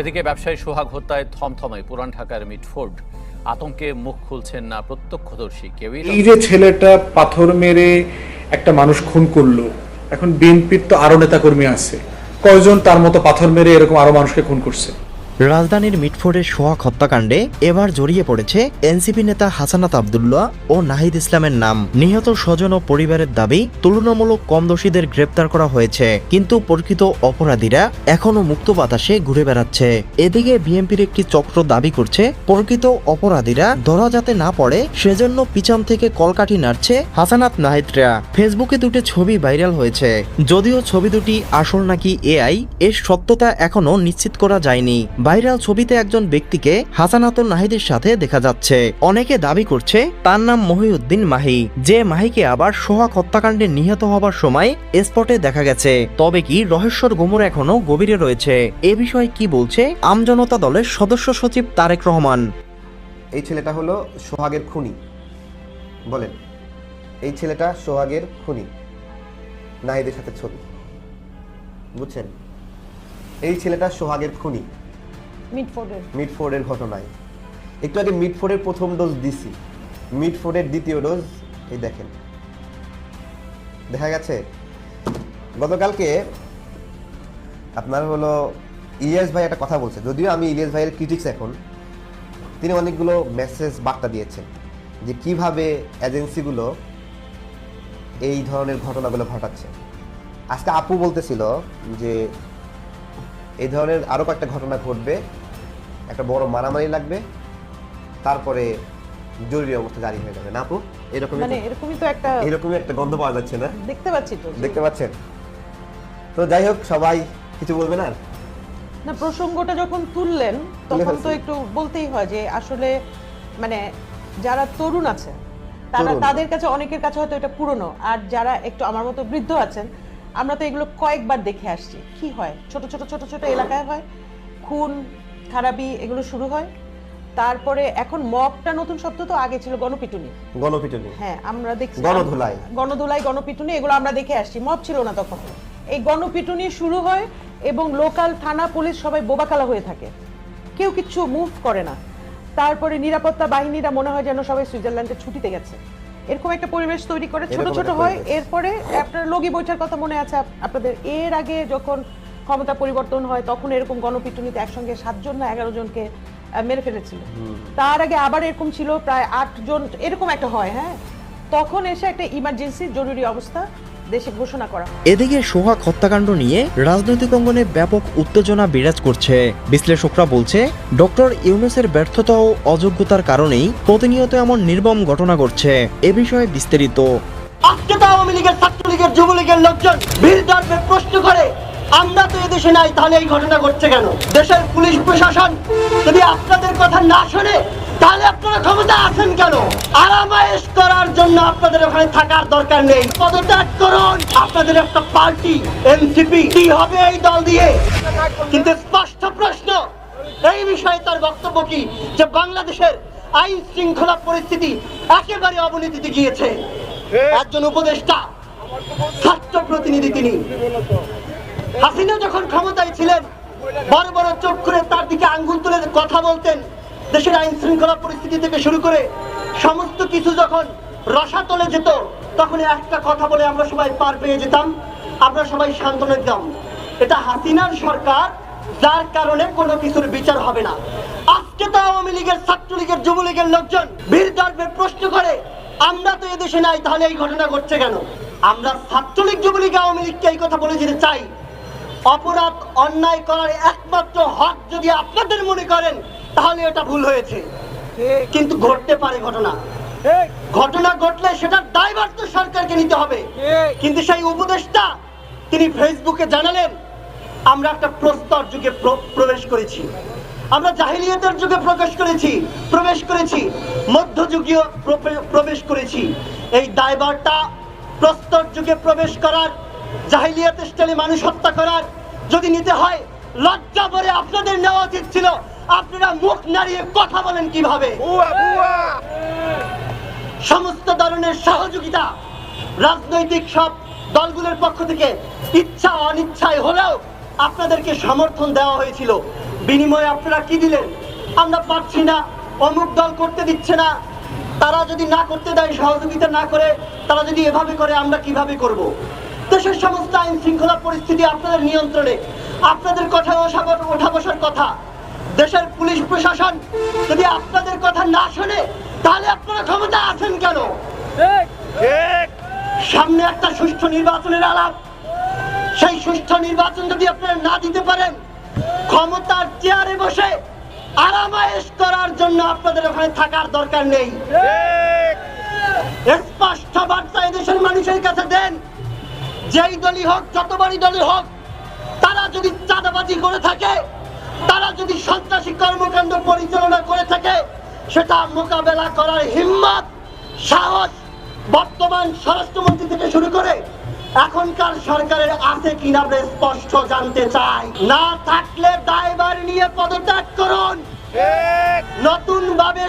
এদিকে ব্যবসায়ী সোহাগ হত্যায় থমথমে পুরান ঢাকার মিটফোর্ড। আতঙ্কে মুখ খুলছেন না প্রত্যক্ষদর্শী। কেউ এই যে ছেলেটা পাথর মেরে একটা মানুষ খুন করল, এখন বিএনপির তো আরও নেতাকর্মী আছে। কয়জন তার মতো পাথর মেরে এরকম আরও মানুষকে খুন করছে? রাজধানীর মিটফোর্ডের সোহাগ হত্যাকাণ্ডে এবার জড়িয়ে পড়েছে এনসিপি নেতা হাসানাত আবদুল্লাহ ও নাহিদ ইসলামের নাম। নিহত স্বজন ও পরিবারের দাবি, তুলনামূলক কম দোষীদের গ্রেপ্তার করা হয়েছে, কিন্তু প্রকৃত অপরাধীরা এখনও মুক্ত বাতাসে ঘুরে বেড়াচ্ছে। এদিকে বিএনপির একটি চক্র দাবি করছে, প্রকৃত অপরাধীরা ধরা যাতে না পড়ে, সেজন্য পিছন থেকে কলকাঠি নাড়ছে হাসানাত নাহিদরা ফেসবুকে দুটি ছবি ভাইরাল হয়েছে, যদিও ছবি দুটি আসল নাকি এআই, এর সত্যতা এখনও নিশ্চিত করা যায়নি। ভাইরাল ছবিতে একজন ব্যক্তিকে হাসানাতুল নাহিদের সাথে দেখা যাচ্ছে। অনেকে দাবি করছে, তার নাম মহিউদ্দিন মাহি। যে মাহিকে আবার সোহাগ হত্যাকাণ্ডে নিহত হবার সময় স্পটে দেখা গেছে। তবে কি রহস্যর গোমর এখনও গভীরে রয়েছে? এ বিষয়ে কি বলছে আমজনতা দলের সদস্য সচিব তারেক রহমান? এই ছেলেটা হলো সোহাগের খুনি। বলেন, এই ছেলেটা সোহাগের খুনি, নাহিদের সাথে ছবি। বুঝছেন? এই ছেলেটা সোহাগের খুনি। মিডফোর্ডের মিডফোর্ডের ঘটনায়। একটু আগে মিডফোর্ডের প্রথম ডোজ দিছি। মিডফোর্ডের দ্বিতীয় ডোজ এই দেখেন। দেখা গেছে, গতকালকে আপনার হলো ইলিয়াস ভাই একটা কথা বলছে। যদিও আমি ইলিয়াস ভাইয়ের ক্রিটিক্স এখন, তিনি অনেকগুলো মেসেজ বার্তা দিয়েছেন যে কীভাবে এজেন্সিগুলো এই ধরনের ঘটনাগুলো ঘটাচ্ছে। আজকে আপু বলতেছিল যে এই ধরনের আরও কয়েকটা ঘটনা ঘটবে। একটা বড় মারামারি লাগবে তারপরে জরুরি অবস্থা জারি হয়ে যাবে। না আপু এরকমই মানে এরকমই তো একটা এরকমই একটা গন্ধ পাওয়া যাচ্ছে না? দেখতে পাচ্ছি তো। দেখতে পাচ্ছেন? তো যাই হোক সবাই কিছু বলবেন আর? না প্রসঙ্গটা যখন তুললেন তখন তো একটু বলতেই হয় যে আসলে মানে যারা তরুণ আছে তারা তাদের কাছে অনেকের কাছে হয়তো এটা পুরনো। আর যারা একটু আমার মতো বৃদ্ধ আছেন আমরা তো এগুলো কয়েকবার দেখে আসছি। কি হয়? ছোট ছোট ছোট ছোট এলাকায় হয়। খুন খারাপি এগুলো শুরু হয়। তারপরে এখন মবটা নতুন শব্দ তো আগে ছিল গণপিটুনি। গণপিটুনি। হ্যাঁ আমরা দেখছি গণধুলাই। গণধুলাই গণপিটুনি এগুলো আমরা দেখে আসছি। মব ছিল না তখন। এই গণপিটুনি শুরু হয় এবং লোকাল থানা পুলিশ সবাই বোবাকালা হয়ে থাকে। কেউ কিচ্ছু মুভ করে না। তারপরে নিরাপত্তা বাহিনীরা মনে হয় যেন সবাই সুইজারল্যান্ডে ছুটিতে গেছে। এরকম একটা পরিবেশ তৈরি করে। ছোট ছোট হয়। এরপরে আপনার লগি বৈঠার কথা মনে আছে আপনাদের? এর আগে যখন ক্ষমতা পরিবর্তন হয় তখন এরকম গণপিটুনিতে একসঙ্গে সাতজন না এগারো জনকে মেরে ফেলেছিল। তার আগে আবার এরকম ছিল প্রায় আট জন এরকম একটা হয় হ্যাঁ? তখন এসে একটা ইমার্জেন্সি জরুরি অবস্থা দেশে ঘোষণা করা। এদিকে সোহাগ হত্যাকাণ্ড নিয়ে রাজনৈতিক অঙ্গনে ব্যাপক উত্তেজনা বিরাজ করছে। বিশ্লেষকরা বলছে ডক্টর ইউনুসের ব্যর্থতা ও অযোগ্যতার কারণেই প্রতিনিয়ত এমন নির্মম ঘটনা ঘটছে। এ বিষয়ে বিস্তারিত। আজকে তো আওয়ামী লীগের ছাত্রলীগের যুবলীগের লোকজন ভিড় প্রশ্ন করে আমরা তো এদেশে নাই, তাহলে এই ঘটনা ঘটছে কেন? দেশের পুলিশ প্রশাসন যদি আপনাদের কথা না শোনে, তাহলে আপনারা ক্ষমতা আছেন কেন? আরামায়েশ করার জন্য আপনাদের ওখানে থাকার দরকার নেই। পদত্যাগ করুন। আপনাদের একটা পার্টি, এনসিপি, কি হবে এই দল দিয়ে? কিন্তু স্পষ্ট প্রশ্ন, এই বিষয়ে তার বক্তব্য কি? যে বাংলাদেশের আইন শৃঙ্খলা পরিস্থিতি একেবারে অবনতিতে গিয়েছে। একজন উপদেষ্টা, ছাত্র প্রতিনিধি তিনি। হাসিনা যখন ক্ষমতায় ছিলেন, বড় বড় চোখ করে তার দিকে আঙ্গুল তুলে কথা বলতেন, দেশের আইন শৃঙ্খলা পরিস্থিতি থেকে শুরু করে সমস্ত কিছু যখন রসাতলে যেত তখন একটা কথা বলে আমরা সবাই পার পেয়ে যেতাম, আমরা সবাই সান্ত্বনা দিতাম। এটা হাসিনার সরকার, যার কারণে কোনো কিছুর বিচার হবে না। আজকে তো আওয়ামী লীগের ছাত্রলীগের যুবলীগের লোকজন ভিড় ধরবে প্রশ্ন করে, আমরা তো এদেশে নাই, তাহলে এই ঘটনা ঘটছে কেন? আমরা ছাত্রলীগ, যুবলীগ, আওয়ামী লীগকে এই কথা বলে যেতে চাই। অপরাধ অন্যায় করার একমাত্র হক যদি আপনাদের মনে করেন তাহলে এটা ভুল হয়েছে। কিন্তু ঘটতে পারে ঘটনা। ঘটনা ঘটলে সেটার দায়ভার তো সরকারকে নিতে হবে। কিন্তু সেই উপদেশটা তিনি ফেসবুকে জানালেন আমরা একটা প্রস্তর যুগে প্র- প্রবেশ করেছি। আমরা জাহিলিয়াতের যুগে প্রকাশ করেছি প্রবেশ করেছি মধ্যযুগীয় প্রবে- প্রবেশ করেছি। এই দায়ভারটা প্রস্তর যুগে প্রবেশ করার জাহিলিয়াত স্টাইলে মানুষ হত্যা করার যদি নিতে হয় লজ্জা করে আপনাদের নেওয়া উচিত ছিল। আপনারা মুখ নাড়িয়ে কথা বলেন কীভাবে? সমস্ত ধরনের সহযোগিতা রাজনৈতিক সব দলগুলোর পক্ষ থেকে ইচ্ছা অনিচ্ছায় হলেও আপনাদেরকে সমর্থন দেওয়া হয়েছিল। বিনিময়ে আপনারা কি দিলেন? আমরা পাচ্ছি না অমুক দল করতে দিচ্ছে না। তারা যদি না করতে দেয় সহযোগিতা না করে তারা যদি এভাবে করে আমরা কীভাবে করব। দেশের সমস্ত আইন শৃঙ্খলা পরিস্থিতি আপনাদের নিয়ন্ত্রণে। আপনাদের কথা ওঠা- বসার কথা। দেশের পুলিশ প্রশাসন যদি আপনাদের কথা না শোনে তাহলে আপনারা ক্ষমতা আছেন কেন? সামনে একটা সুষ্ঠু নির্বাচনের আলাপ। সেই সুষ্ঠু নির্বাচন যদি আপনারা না দিতে পারেন ক্ষমতার চেয়ারে বসে আরামায়েশ করার জন্য আপনাদের ওখানে থাকার দরকার নেই। স্পষ্ট বার্তা এদেশের মানুষের কাছে দেন। যেই দলই হোক যতবারই দলই হোক তারা যদি চাঁদাবাজি করে থাকে তারা যদি সন্ত্রাসী কর্মকাণ্ড পরিচালনা করে থাকে সেটা মোকাবেলা করার হিম্মত সাহস বর্তমান স্বরাষ্ট্রমন্ত্রী থেকে শুরু করে এখনকার সরকারের আছে কিনা আমরা স্পষ্ট জানতে চাই। না থাকলে দায়ভার নিয়ে পদত্যাগ করুন। নতুন ভাবে